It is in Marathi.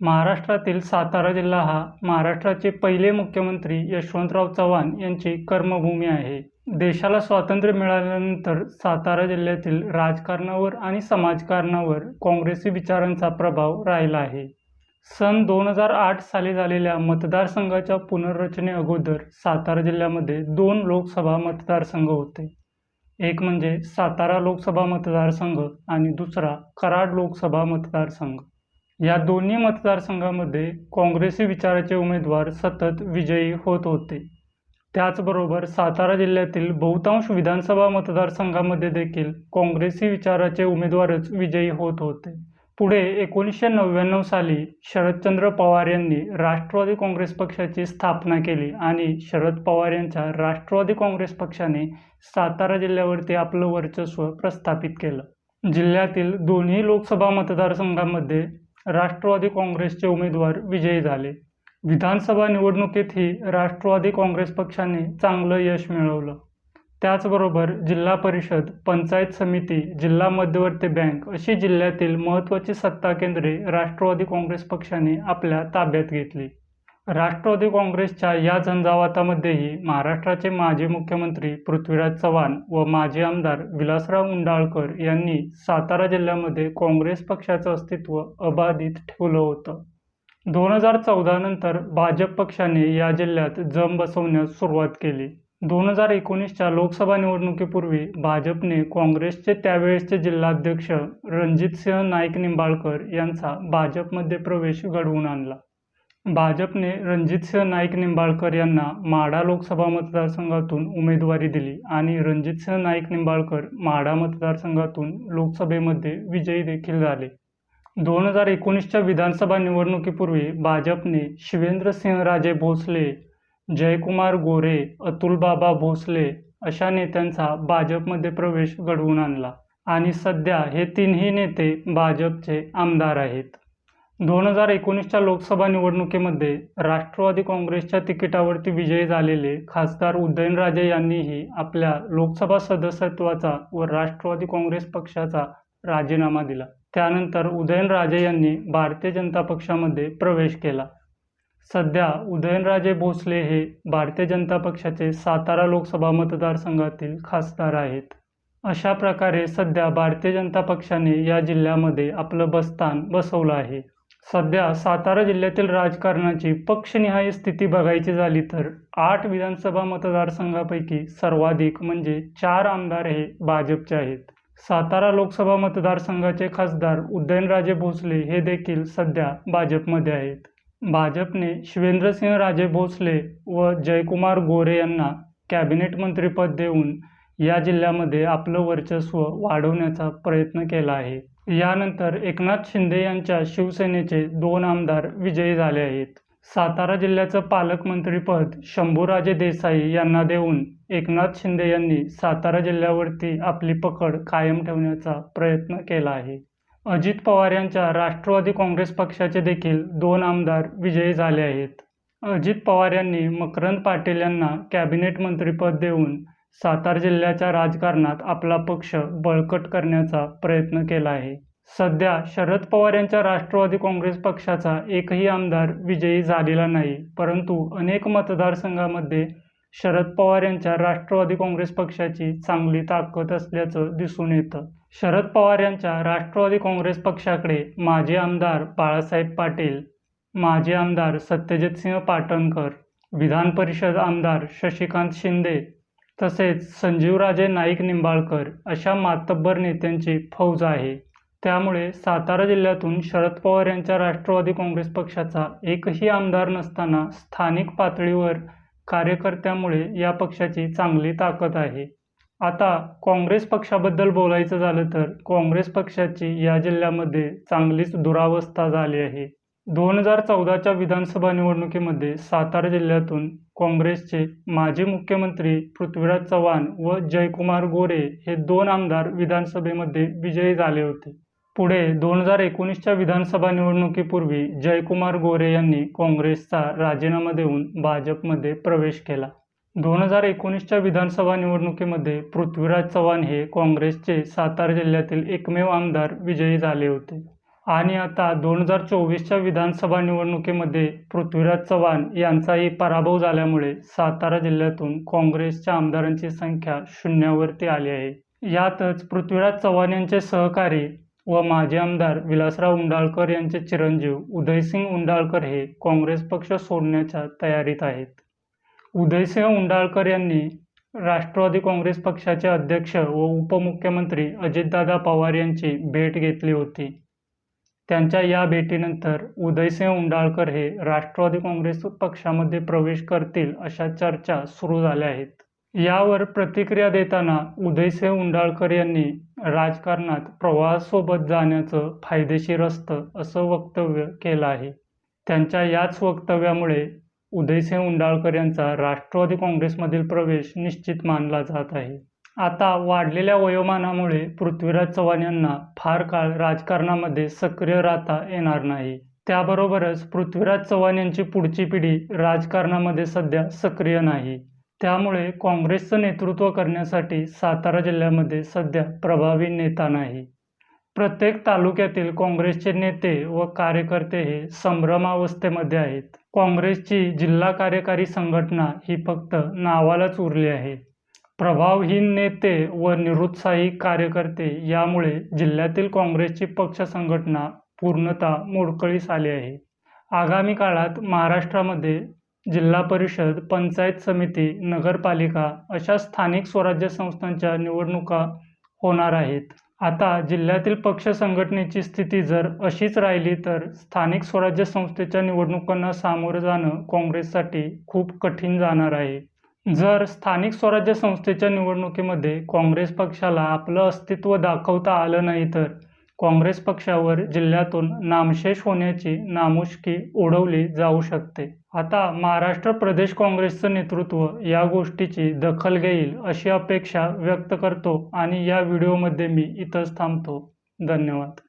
महाराष्ट्रातील सातारा जिल्हा हा महाराष्ट्राचे पहिले मुख्यमंत्री यशवंतराव चव्हाण यांची कर्मभूमी आहे. देशाला स्वातंत्र्य मिळाल्यानंतर सातारा जिल्ह्यातील राजकारणावर आणि समाजकारणावर काँग्रेसी विचारांचा प्रभाव राहिला आहे. सन दोन हजार आठ साली झालेल्या मतदारसंघाच्या पुनर्रचनेअगोदर सातारा जिल्ह्यामध्ये दोन लोकसभा मतदारसंघ होते. एक म्हणजे सातारा लोकसभा मतदारसंघ आणि दुसरा कराड लोकसभा मतदारसंघ. या दोन्ही मतदारसंघामध्ये काँग्रेसी विचाराचे उमेदवार सतत विजयी होत होते. त्याचबरोबर सातारा जिल्ह्यातील बहुतांश विधानसभा मतदारसंघामध्ये देखील काँग्रेसी विचाराचे उमेदवारच विजयी होत होते. पुढे एकोणीसशे नव्याण्णव साली शरदचंद्र पवार यांनी राष्ट्रवादी काँग्रेस पक्षाची स्थापना केली आणि शरद पवार यांच्या राष्ट्रवादी काँग्रेस पक्षाने सातारा जिल्ह्यावरती आपलं वर्चस्व प्रस्थापित केलं. जिल्ह्यातील दोन्ही लोकसभा मतदारसंघामध्ये राष्ट्रवादी काँग्रेसचे उमेदवार विजयी झाले. विधानसभा निवडणुकीतही राष्ट्रवादी काँग्रेस पक्षाने चांगलं यश मिळवलं. त्याचबरोबर जिल्हा परिषद पंचायत समिती जिल्हा मध्यवर्ती बँक अशी जिल्ह्यातील महत्त्वाची सत्ता केंद्रे राष्ट्रवादी काँग्रेस पक्षाने आपल्या ताब्यात घेतली. राष्ट्रवादी काँग्रेसच्या या झंझावातामध्येही महाराष्ट्राचे माजी मुख्यमंत्री पृथ्वीराज चव्हाण व माजी आमदार विलासराव उंडाळकर यांनी सातारा जिल्ह्यामध्ये काँग्रेस पक्षाचं अस्तित्व अबाधित ठेवलं होतं. दोन हजार चौदा नंतर भाजप पक्षाने या जिल्ह्यात जम बसवण्यास सुरुवात केली. दोन हजार एकोणीसच्या लोकसभा निवडणुकीपूर्वी भाजपने काँग्रेसचे त्यावेळेसचे जिल्हाध्यक्ष रणजितसिंह नाईक निंबाळकर यांचा भाजपमध्ये प्रवेश घडवून आणला. भाजपने रणजितसिंह नाईक निंबाळकर यांना माढा लोकसभा मतदारसंघातून उमेदवारी दिली आणि रणजितसिंह नाईक निंबाळकर माढा मतदारसंघातून लोकसभेमध्ये विजयी देखील झाले. दोन हजार एकोणीसच्या विधानसभा निवडणुकीपूर्वी भाजपने शिवेंद्रसिंहराजे भोसले जयकुमार गोरे अतुलबाबा भोसले अशा नेत्यांचा भाजपमध्ये प्रवेश घडवून आणला. आणि सध्या हे तिन्ही नेते भाजपचे आमदार आहेत. दोन हजार एकोणीसच्या लोकसभा निवडणुकीमध्ये राष्ट्रवादी काँग्रेसच्या तिकिटावरती विजयी झालेले खासदार उदयनराजे यांनीही आपल्या लोकसभा सदस्यत्वाचा व राष्ट्रवादी काँग्रेस पक्षाचा राजीनामा दिला. त्यानंतर उदयनराजे यांनी भारतीय जनता पक्षामध्ये प्रवेश केला. सध्या उदयनराजे भोसले हे भारतीय जनता पक्षाचे सातारा लोकसभा मतदारसंघातील खासदार आहेत. अशा प्रकारे सध्या भारतीय जनता पक्षाने या जिल्ह्यामध्ये आपलं बस्तान बसवलं आहे. सध्या सातारा जिल्ह्यातील राजकारणाची पक्षनिहाय स्थिती बघायची झाली तर आठ विधानसभा मतदारसंघापैकी सर्वाधिक म्हणजे चार आमदार हे भाजपचे आहेत. सातारा लोकसभा मतदारसंघाचे खासदार उदयनराजे भोसले हे देखील सध्या भाजपमध्ये आहेत. भाजपने शिवेंद्रसिंह राजे भोसले व जयकुमार गोरे यांना कॅबिनेट मंत्रीपद देऊन या जिल्ह्यामध्ये आपलं वर्चस्व वाढवण्याचा प्रयत्न केला आहे. यानंतर एकनाथ शिंदे यांच्या शिवसेनेचे दोन आमदार विजयी झाले आहेत. सातारा जिल्ह्याचं पालकमंत्रीपद शंभूराजे देसाई यांना देऊन एकनाथ शिंदे यांनी सातारा जिल्ह्यावरती आपली पकड कायम ठेवण्याचा प्रयत्न केला आहे. अजित पवार यांच्या राष्ट्रवादी काँग्रेस पक्षाचे देखील दोन आमदार विजयी झाले आहेत. अजित पवार यांनी मकरंद पाटील यांना कॅबिनेट मंत्रीपद देऊन सातारा जिल्ह्याच्या राजकारणात आपला पक्ष बळकट करण्याचा प्रयत्न केला आहे. सध्या शरद पवार यांच्या राष्ट्रवादी काँग्रेस पक्षाचा एकही आमदार विजयी झालेला नाही परंतु अनेक मतदारसंघामध्ये शरद पवार यांच्या राष्ट्रवादी काँग्रेस पक्षाची चांगली ताकद असल्याचं दिसून येतं. शरद पवार यांच्या राष्ट्रवादी काँग्रेस पक्षाकडे माजी आमदार बाळासाहेब पाटील माजी आमदार सत्यजितसिंह पाटणकर विधान परिषद आमदार शशिकांत शिंदे तसेच संजीवराजे नाईक निंबाळकर अशा मातब्बर नेत्यांची फौज आहे. त्यामुळे सातारा जिल्ह्यातून शरद पवार यांच्या राष्ट्रवादी काँग्रेस पक्षाचा एकही आमदार नसताना स्थानिक पातळीवर कार्यकर्त्यामुळे या पक्षाची चांगली ताकद आहे. आता काँग्रेस पक्षाबद्दल बोलायचं झालं तर काँग्रेस पक्षाची या जिल्ह्यामध्ये चांगलीच दुरावस्था झाली आहे. दोन हजार चौदाच्या विधानसभा निवडणुकीमध्ये सातारा जिल्ह्यातून काँग्रेसचे माजी मुख्यमंत्री पृथ्वीराज चव्हाण व जयकुमार गोरे हे दोन आमदार विधानसभेमध्ये विजयी झाले होते. पुढे दोन हजार एकोणीसच्या विधानसभा निवडणुकीपूर्वी जयकुमार गोरे यांनी काँग्रेसचा राजीनामा देऊन भाजपमध्ये प्रवेश केला. दोन हजार एकोणीसच्या विधानसभा निवडणुकीमध्ये पृथ्वीराज चव्हाण हे काँग्रेसचे सातारा जिल्ह्यातील एकमेव आमदार विजयी झाले होते. आणि आता दोन हजार चोवीसच्या विधानसभा निवडणुकीमध्ये पृथ्वीराज चव्हाण यांचाही पराभव झाल्यामुळे सातारा जिल्ह्यातून काँग्रेसच्या आमदारांची संख्या शून्यावरती आली आहे. यातच पृथ्वीराज चव्हाण यांचे सहकारी व माजी आमदार विलासराव उंडाळकर यांचे चिरंजीव उदयसिंग उंडाळकर हे काँग्रेस पक्ष सोडण्याच्या तयारीत आहेत. उदयसिंह उंडाळकर यांनी राष्ट्रवादी काँग्रेस पक्षाचे अध्यक्ष व उपमुख्यमंत्री अजितदादा पवार यांची भेट घेतली होती. त्यांच्या या भेटीनंतर उदयसिंह उंडाळकर हे राष्ट्रवादी काँग्रेस पक्षामध्ये प्रवेश करतील अशा चर्चा सुरू झाल्या आहेत. यावर प्रतिक्रिया देताना उदयसिंह उंडाळकर यांनी राजकारणात प्रवाहासोबत जाण्याचं फायदेशीर असतं असं वक्तव्य केलं आहे. त्यांच्या याच वक्तव्यामुळे उदयसिंह उंडाळकर यांचा राष्ट्रवादी काँग्रेसमधील प्रवेश निश्चित मानला जात आहे. आता वाढलेल्या वयोमानामुळे पृथ्वीराज चव्हाण यांना फार काळ राजकारणामध्ये सक्रिय राहता येणार नाही. त्याबरोबरच पृथ्वीराज चव्हाण यांची पुढची पिढी राजकारणामध्ये सध्या सक्रिय नाही. त्यामुळे काँग्रेसचं नेतृत्व करण्यासाठी सातारा जिल्ह्यामध्ये सध्या प्रभावी नेता नाही. प्रत्येक तालुक्यातील काँग्रेसचे नेते व कार्यकर्ते हे संभ्रमावस्थेमध्ये आहेत. काँग्रेसची जिल्हा कार्यकारी संघटना ही फक्त नावालाच उरली आहे. प्रभावहीन नेते व निरुत्साही कार्यकर्ते यामुळे जिल्ह्यातील काँग्रेसची पक्ष संघटना पूर्णतः मोडकळीस आली आहे. आगामी काळात महाराष्ट्रामध्ये जिल्हा परिषद पंचायत समिती नगरपालिका अशा स्थानिक स्वराज्य संस्थांच्या निवडणुका होणार आहेत. आता जिल्ह्यातील पक्ष संघटनेची स्थिती जर अशीच राहिली तर स्थानिक स्वराज्य संस्थेच्या निवडणुकांना सामोरं जाणं काँग्रेससाठी खूप कठीण जाणार आहे. जर स्थानिक स्वराज्य संस्थेच्या निवडणुकीमध्ये काँग्रेस पक्षाला आपलं अस्तित्व दाखवता आलं नाही तर काँग्रेस पक्षावर जिल्ह्यातून नामशेष होण्याची नामुष्की ओढवली जाऊ शकते. आता महाराष्ट्र प्रदेश काँग्रेसचं नेतृत्व या गोष्टीची दखल घेईल अशी अपेक्षा व्यक्त करतो आणि या व्हिडिओमध्ये मी इथंच थांबतो. धन्यवाद.